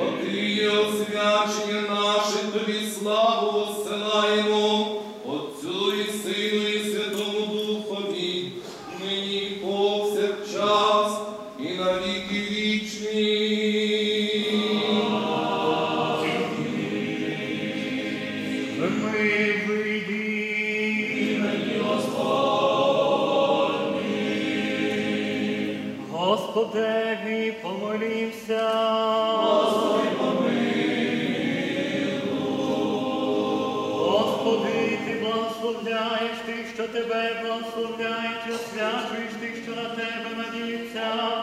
Ти освячення наше, тобі славу осилаємо, Отцю і Сину і Святому Духові, нині повсякчас і на віки вічні. Ми вийди. Господеві помолімся. Господи, ти благословляєш тих, що тебе благословляють, освячуєш тих, що на тебе надіються.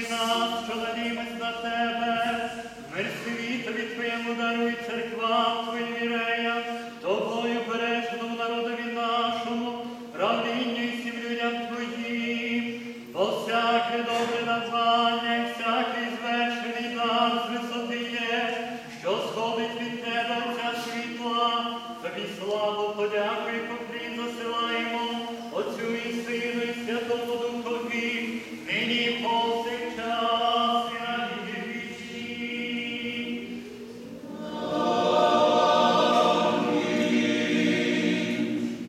Залиши нас, що надіємось на Тебе. Мир світові Твоєму даруй церкві